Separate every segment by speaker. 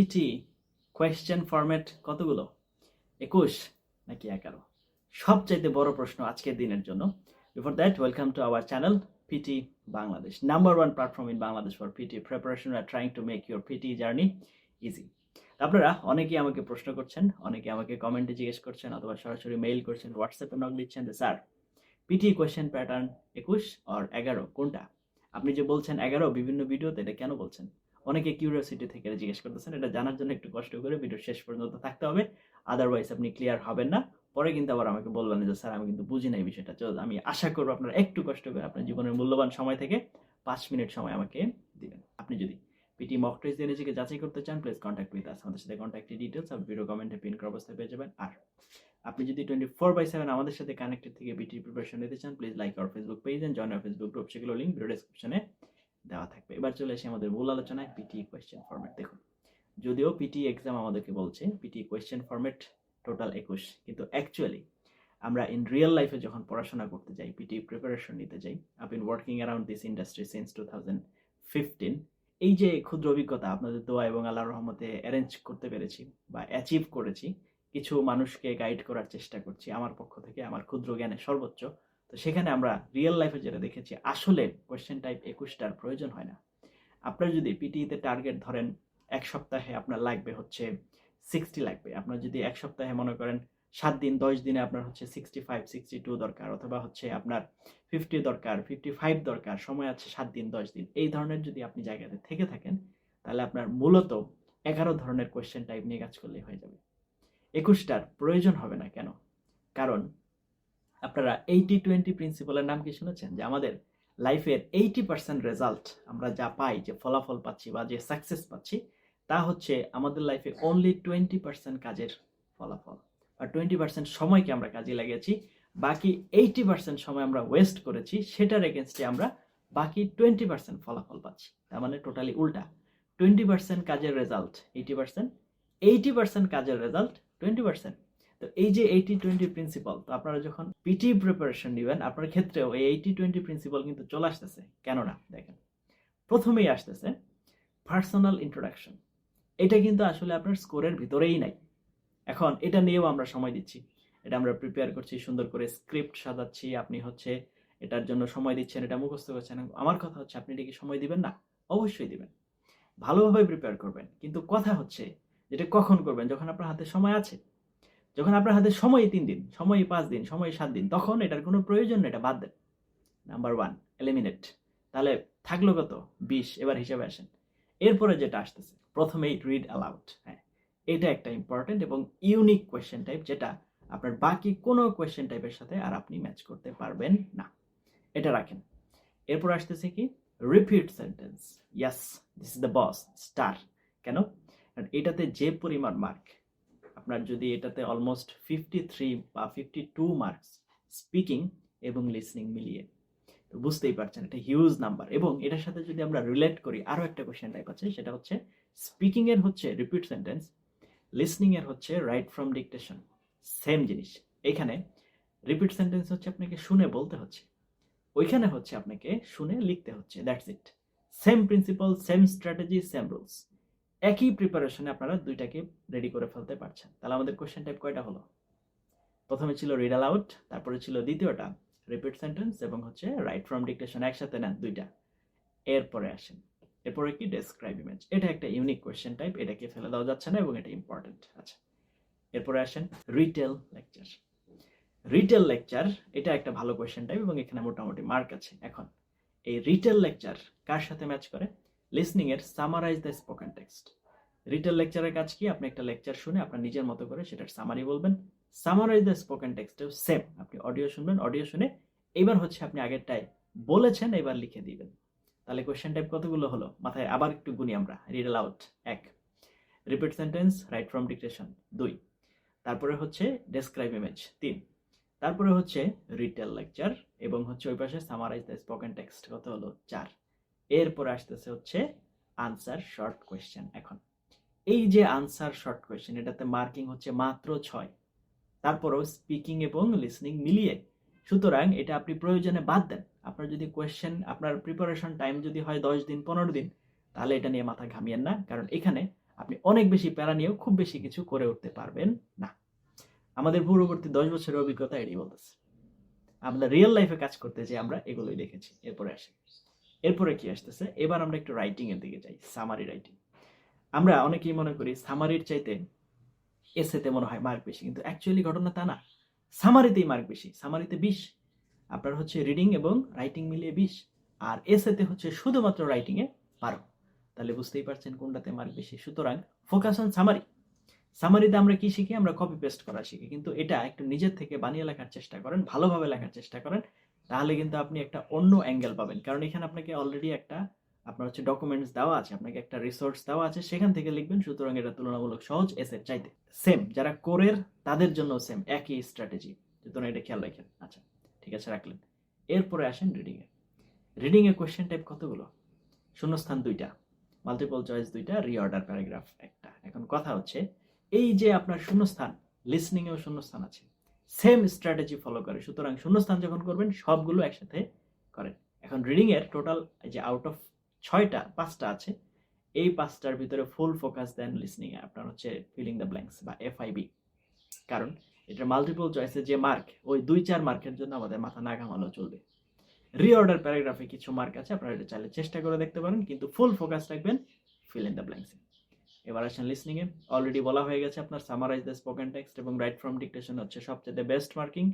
Speaker 1: PT question format কতগুলো? একুশ নাকি এগারো? সবচাইতে বড় প্রশ্ন আজকের দিনের জন্য। Before that welcome to our channel PT Bangladesh number one platform in Bangladesh for PT preparation are trying to make your PT journey easy আপনারা অনেকেই আমাকে প্রশ্ন করছেন, অনেকে আমাকে কমেন্টে জিজ্ঞেস করছেন, অথবা সরাসরি মেইল করছেন হোয়াটসঅ্যাপে নক দিচ্ছেন যে স্যার পিটি কোয়েশ্চেন প্যাটার্ন একুশ আর এগারো? কোনটা? আপনি যে বলছেন এগারো, বিভিন্ন ভিডিওতে এটা কেন বলছেন? অনেকে কিউরিয়াসিটি থেকে জিজ্ঞেস করতেছেন, এটা জানার জন্য একটু কষ্ট করে ভিডিও শেষ পর্যন্ত থাকতে হবে আদারওয়াইজ আপনি ক্লিয়ার হবেন না। পরে কিন্তু আবার আমাকে বলবেন যে, স্যার, আমি কিন্তু বুঝি না এই বিষয়টা। তো আমি আশা করব আপনার একটু কষ্ট করে আপনার জীবনের মূল্যবান সময় থেকে পাঁচ মিনিট সময় আমাকে দিবেন। আপনি যদি পিটি মক টেস্ট দিয়ে নিজেকে যাচাই করতে চান প্লিজ কন্ট্যাক্ট উইথ আস আমাদের সাথে কন্ট্যাক্টের ডিটেলস আর ভিডিও কমেন্টে পিন করা অবস্থায় পেয়ে যাবেন। আর আপনি যদি টোয়েন্টি ফোর বাই সেভেন আমাদের সাথে কানেক্টেড থেকে পিটি প্রিপারেশন নিতে চান please like our Facebook page and join our Facebook group সেগুলো লিঙ্ক ভিডিও ডেসক্রিপশনে দেওয়া থাকবে। এবার চলে আসি আমাদের মূল আলোচনায় পিটি কোয়েশ্চেন ফরম্যাট দেখুন, যদিও পিটি এক্সাম আমাদেরকে বলছে পিটি কোয়েশ্চেন ফরম্যাট টোটাল একুশ, কিন্তু অ্যাকচুয়ালি আমরা ইন রিয়েল লাইফে যখন পড়াশোনা করতে যাই পিটি প্রিপারেশন নিতে যাই up in working around this industry since two thousand fifteen এই যে ক্ষুদ্র অভিজ্ঞতা, আপনাদের দোয়া এবং আল্লাহর রহমতে অ্যারেঞ্জ করতে পেরেছি বা অ্যাচিভ করেছি, কিছু মানুষকে গাইড করার চেষ্টা করছি আমার পক্ষ থেকে, আমার ক্ষুদ্র জ্ঞানে সর্বোচ্চ। তো সেখানে আমরা রিয়েল লাইফে যেটা দেখেছি, আসলে কোয়েশ্চেন টাইপ একুশটার প্রয়োজন হয় না। আপনার যদি পিটিতে টার্গেট ধরেন, এক সপ্তাহে আপনার লাগবে হচ্ছে সিক্সটি লাগবে। আপনার যদি এক সপ্তাহে মনে করেন সাত দিন, দশ দিনে আপনার হচ্ছে সিক্সটি ফাইভ সিক্সটি টু দরকার অথবা হচ্ছে আপনার ফিফটি দরকার ফিফটি ফাইভ দরকার, সময় আছে সাত দিন, দশ দিন, এই ধরনের যদি আপনি জায়গাতে থেকে থাকেন, তাহলে আপনার মূলত এগারো ধরনের কোয়েশ্চেন টাইপ নিয়ে কাজ করলেই হয়ে যাবে। একুশটার প্রয়োজন হবে না কেন? কারণ আপনারা এইটি টোয়েন্টি প্রিন্সিপালের নাম কি শুনেছেন? যে আমাদের লাইফের এইটি পার্সেন্ট রেজাল্ট আমরা যা পাই, যে ফলাফল পাচ্ছি বা যে সাকসেস পাচ্ছি, তা হচ্ছে আমাদের লাইফে অনলি টোয়েন্টি পার্সেন্ট কাজের ফলাফল। আর টোয়েন্টি পার্সেন্ট সময়কে আমরা কাজে লাগিয়েছি, বাকি এইটি পার্সেন্ট সময় আমরা ওয়েস্ট করেছি, সেটার এগেনস্টে আমরা বাকি টোয়েন্টি পার্সেন্ট ফলাফল পাচ্ছি। তার মানে টোটালি উল্টা। টোয়েন্টি পার্সেন্ট কাজের result eighty percent eighty percent কাজের রেজাল্ট টোয়েন্টি পার্সেন্ট তো এই যে এইটি টোয়েন্টি প্রিন্সিপাল তো আপনারা যখন পিটি প্রিপারেশন নেবেন, আপনার ক্ষেত্রেও এই এইটি টোয়েন্টি প্রিন্সিপাল কিন্তু চলে আসতেছে। কেননা, দেখেন, প্রথমেই আসতেছে পার্সোনাল ইন্ট্রোডাকশন এটা কিন্তু আসলে আপনার স্কোরের ভিতরেই নাই। এখন এটা নিয়েও আমরা সময় দিচ্ছি। এটা আমরা প্রিপেয়ার করছি, সুন্দর করে স্ক্রিপ্ট সাজাচ্ছি। আপনি হচ্ছে এটার জন্য সময় দিচ্ছেন, এটা মুখস্থ করছেন। আমার কথা হচ্ছে, আপনি এটা কি সময় দিবেন? না, অবশ্যই দিবেন। ভালোভাবে প্রিপেয়ার করবেন। কিন্তু কথা হচ্ছে, যেটা কখন করবেন? যখন আপনার হাতে সময় আছে। যখন আপনার হাতে সময় তিন দিন, সময় পাঁচ দিন, সময় সাত দিন, তখন এটার কোনো প্রয়োজন নেই, এটা বাদ দেন। নাম্বার ওয়ান এলিমিনেট তাহলে থাকল কত? বিশ, এবার হিসাবে আসেন। এরপরে যেটা আসতেছে, প্রথমেই রিড অ্যালাউড হ্যাঁ। এটা একটা ইম্পর্টেন্ট এবং ইউনিক কোয়েশ্চেন টাইপ যেটা আপনার বাকি কোনো কোয়েশ্চেন টাইপের সাথে আর আপনি ম্যাচ করতে পারবেন না। এটা রাখেন। এরপর আসতেছে কি? Repeat sentence yes this is the boss star কেন? এটাতে যে পরিমাণ মার্ক আপনার যদি এটাতে অলমোস্ট ফিফটি থ্রি বা ফিফটি টু মার্কস স্পিকিং এবং লিসনিং মিলিয়ে, তো বুঝতেই পারছেন এটা হিউজ নাম্বার এবং এটার সাথে যদি আমরা রিলেট করি আরও একটা কোয়েশ্চেন টাইপ আছে, সেটা হচ্ছে স্পিকিং এর হচ্ছে রিপিট সেন্টেন্স লিসনিং এর হচ্ছে রাইট ফ্রম ডিকটেশন সেম জিনিস। এখানে রিপিট সেন্টেন্স হচ্ছে আপনাকে শুনে বলতে হচ্ছে, ওইখানে হচ্ছে আপনাকে শুনে লিখতে হচ্ছে that's it same principle same strategy same rules একই প্রিপারেশনে আপনারা দুইটাকে রেডি করে ফেলতে পারছেন। তাহলে আমাদের কোয়েশ্চেন টাইপ কয়টা হলো? প্রথমে ছিল রিড অ্যালাউড তারপরে ছিল দ্বিতীয়টা রিপিট সেন্টেন্স এবং হচ্ছে রাইট ফ্রম ডিকটেশন একসাথে নেন দুইটা। এরপরে আসেন, এরপরে কি? ডেসক্রাইব ইমেজ এটা একটা ইউনিক কোয়েশ্চেন টাইপ এটাকে ফেলে দেওয়া যাচ্ছে না এবং এটা ইম্পর্টেন্ট আচ্ছা এরপরে আসেন রিটেল লেকচার রিটেল লেকচার এটা একটা ভালো কোয়েশ্চেন টাইপ এবং এখানে মোটামুটি মার্ক আছে। এখন, এই রিটেল লেকচার কার সাথে ম্যাচ করে? লিসনিং এর summarise the spoken text retell লেকচারের কাজ কি? আপনি একটা লেকচার শুনে আপনার নিজের মতো করে সেটার সামারি বলবেন। সামারাইজ দ্য স্পোকেন টেক্সটেও সেম আপনি অডিও শুনবেন অডিও শুনে এবার হচ্ছে আপনি আগেরটাই বলেছেন, এবার লিখে দিবেন। তাহলে কোয়েশ্চেন টাইপ কতগুলো হলো? মাথায় আবার একটু গুনি আমরা। রিড আউট এক। Repeat sentence write from dictation দুই। তারপরে হচ্ছে ডেসক্রাইব ইমেজ তিন। তারপরে হচ্ছে রিটেল লেকচার এবং হচ্ছে ওই পাশে সামারাইজ দ্য স্পোকেন টেক্সট কত হলো? চার। এরপরে আসতেছে হচ্ছে আনসার শর্ট কোয়েশ্চেন এখন। এই যে আনসার শর্ট কোয়েশ্চেন এটাতে মার্কিং হচ্ছে মাত্র ছয়। তারপরও স্পিকিং এবং লিসনিং মিলিয়ে। সুতরাং এটা আপনি প্রয়োজনে বাদ দেন। আপনার যদি কোয়েশ্চেন আপনার প্রিপারেশন টাইম যদি হয় দশ দিন, পনেরো দিন, তাহলে এটা নিয়ে মাথা ঘামিয়েন না। কারণ এখানে আপনি অনেক বেশি প্যারা নিয়েও খুব বেশি কিছু করে উঠতে পারবেন না। আমাদের পূর্ববর্তী দশ বছরের অভিজ্ঞতা এটাই বলতেছে। আমরা রিয়েল লাইফে কাজ করতে যে আমরা এগুলোই দেখেছি। এরপরে আসে। এরপরে কি আসতেছে? এবার আমরা একটু রাইটিং এর দিকে যাই সামারি রাইটিং আমরা অনেকেই মনে করি সামারির চাইতে এসেতে মনে হয় মার্ক বেশি, কিন্তু অ্যাকচুয়ালি ঘটনা তা না। সামারিতেই মার্ক বেশি সামারিতে বিশ। আপনার হচ্ছে রিডিং এবং রাইটিং মিলিয়ে বিশ, আর এসেতে হচ্ছে শুধুমাত্র রাইটিংয়ে বারো। তাহলে বুঝতেই পারছেন কোনটাতে মার্ক বেশি। সুতরাং ফোকাস অন সামারি সামারিতে আমরা কি শিখি? আমরা কপি পেস্ট করা শিখি, কিন্তু এটা একটু নিজের থেকে বানিয়ে লেখার চেষ্টা করেন, ভালোভাবে লেখার চেষ্টা করেন তাহলে কিন্তু আপনি একটা অন্য অ্যাঙ্গেল পাবেন। কারণ এখানে আপনাকে অলরেডি একটা, আপনার হচ্ছে ডকুমেন্টস দেওয়া আছে, আপনাকে একটা রিসোর্স দেওয়া আছে, সেখান থেকে লিখবেন, সুতরাং এটা তুলনামূলক সহজ এসের চাইতে। সেম যারা কোরের তাদের জন্য সেম একই স্ট্র্যাটেজি সুতরাং এটা খেয়াল রাখেন। আচ্ছা ঠিক আছে, রাখলেন। এরপরে আসেন রিডিংয়ে রিডিংয়ে কোয়েশ্চেন টাইপ কতগুলো? শূন্যস্থান দুইটা। মাল্টিপল চয়েস দুইটা রিঅর্ডার প্যারাগ্রাফ একটা। এখন কথা হচ্ছে, এই যে আপনার শূন্যস্থান লিসনিংয়েও শূন্যস্থান আছে। সেম স্ট্র্যাটেজি ফলো করে। সুতরাং শূন্যস্থান যখন করবেন, সবগুলো একসাথে করেন। এখন রিডিংয়ের টোটাল যে আউট অফ ছয়টা, পাঁচটা আছে, এই পাঁচটার ভিতরে ফুল ফোকাস দেন লিসনিংয়ে আপনার হচ্ছে ফিলিং দ্য ব্ল্যাঙ্কস বা এফআইবি কারণ এটা মাল্টিপল চয়েসে যে মার্ক ওই দুই চার মার্কের জন্য আমাদের মাথা না ঘামালো চলবে। রিঅর্ডার প্যারাগ্রাফে কিছু মার্ক আছে, আপনারা এটা চাইলে চেষ্টা করে দেখতে পারেন, কিন্তু ফুল ফোকাস রাখবেন ফিল ইন দ্য ব্ল্যাঙ্কসে এবার আসেন লিসনিংয়ে অলরেডি বলা হয়ে গেছে আপনার সামারাইজ দ্য স্পোকেন টেক্সট এবং রাইট ফ্রম ডিকটেশন হচ্ছে সবচেয়ে বেস্ট মার্কিং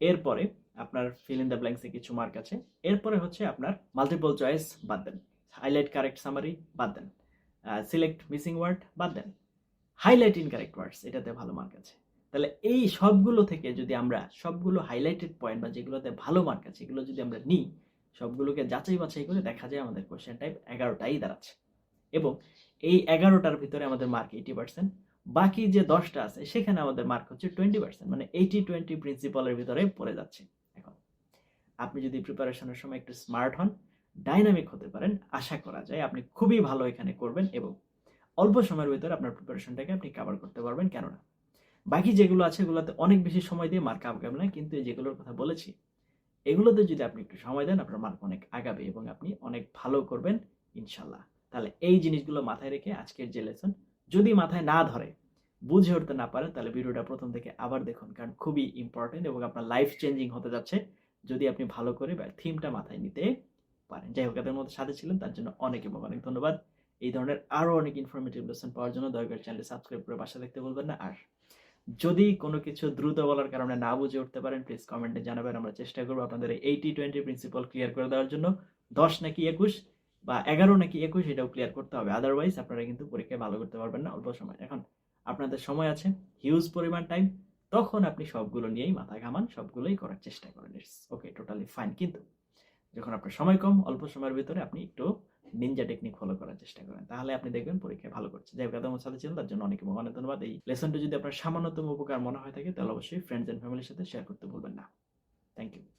Speaker 1: এরপরে আপনার ফিল ইন দ্য ব্ল্যাঙ্কসে কিছু মার্ক আছে। এরপরে হচ্ছে আপনার মাল্টিপল চয়েস বাদ দেন। হাইলাইট কারেক্ট সামারি বাদ দেন। সিলেক্ট মিসিং ওয়ার্ড বাদ দেন। হাইলাইট ইন কারেক্ট ওয়ার্ডস এটাতে ভালো মার্ক আছে। তাহলে এই সবগুলো থেকে যদি আমরা সবগুলো হাইলাইটেড পয়েন্ট বা যেগুলোতে ভালো মার্ক আছে, এগুলো যদি আমরা নিই, সবগুলোকে যাচাই বাছাই করে দেখা যায় আমাদের কোশ্চেন টাইপ এগারোটাই দাঁড়াচ্ছে। এবং এই এগারোটার ভিতরে আমাদের মার্ক এইটি পার্সেন্ট বাকি যে দশটা আছে, সেখানে আমাদের মার্ক হচ্ছে টোয়েন্টি পার্সেন্ট মানে এইটি টোয়েন্টি প্রিন্সিপালের ভিতরে পড়ে যাচ্ছে এখন। আপনি যদি প্রিপারেশনের সময় একটু স্মার্ট হন ডাইনামিক হতে পারেন, আশা করা যায় আপনি খুবই ভালো এখানে করবেন এবং অল্প সময়ের ভিতরে আপনার প্রিপারেশনটাকে আপনি কাভার করতে পারবেন, কেননা বাকি যেগুলো আছে এগুলোতে অনেক বেশি সময় দিয়ে মার্ক আগাবে না কিন্তু এই যেগুলোর কথা বলেছি, এগুলোতে যদি আপনি একটু সময় দেন, আপনার মার্ক অনেক আগাবে এবং আপনি অনেক ভালো করবেন, ইনশাল্লাহ। তাহলে এই জিনিসগুলো মাথায় রেখে আজকের যে লেসন যদি মাথায় না ধরে, বুঝে উঠতে না পারেন, তাহলে ভিডিওটা প্রথম থেকে আবার দেখুন, কারণ খুবই ইম্পর্টেন্ট এবং আপনার লাইফ চেঞ্জিং হতে যাচ্ছে যদি আপনি ভালো করে থিমটা মাথায় নিতে পারেন। যাই হোক, এদের মধ্যে সাথে ছিলেন, তার জন্য অনেক এবং অনেক ধন্যবাদ। এই ধরনের আরও অনেক ইনফরমেটিভ লেসন পাওয়ার জন্য দয়া করে চ্যানেল সাবস্ক্রাইব করে বাসা দেখতে বলবেন না। আর যদি কোনো কিছু দ্রুত বলার কারণে না বুঝে উঠতে পারেন প্লিজ কমেন্টে জানাবেন। আমরা চেষ্টা করব আপনাদের এইটি টোয়েন্টি প্রিন্সিপাল ক্লিয়ার করে দেওয়ার জন্য। দশ নাকি একুশ? বা এগারো নাকি একুশ এটাও ক্লিয়ার করতে হবে। আদারওয়াইজ আপনারা কিন্তু পরীক্ষায় ভালো করতে পারবেন না অল্প সময়। এখন আপনাদের সময় আছে হিউজ পরিমাণ টাইম তখন আপনি সবগুলো নিয়েই মাথা ঘামান, সবগুলোই করার চেষ্টা করেন। ইটস ওকে টোটালি ফাইন কিন্তু যখন আপনার সময় কম, অল্প সময়ের ভিতরে আপনি একটু নিনজা টেকনিক ফলো করার চেষ্টা করেন। তাহলে আপনি দেখবেন পরীক্ষায় ভালো করছে। যাই আমার সাথে ছিলেন তার জন্য অনেক অনেক ধন্যবাদ। এই লেসনটা যদি আপনার সামান্যতম উপকার মনে হয় থাকে, তাহলে অবশ্যই ফ্রেন্ডস এন্ড ফ্যামিলির সাথে শেয়ার করতে ভুলবেন না। Thank you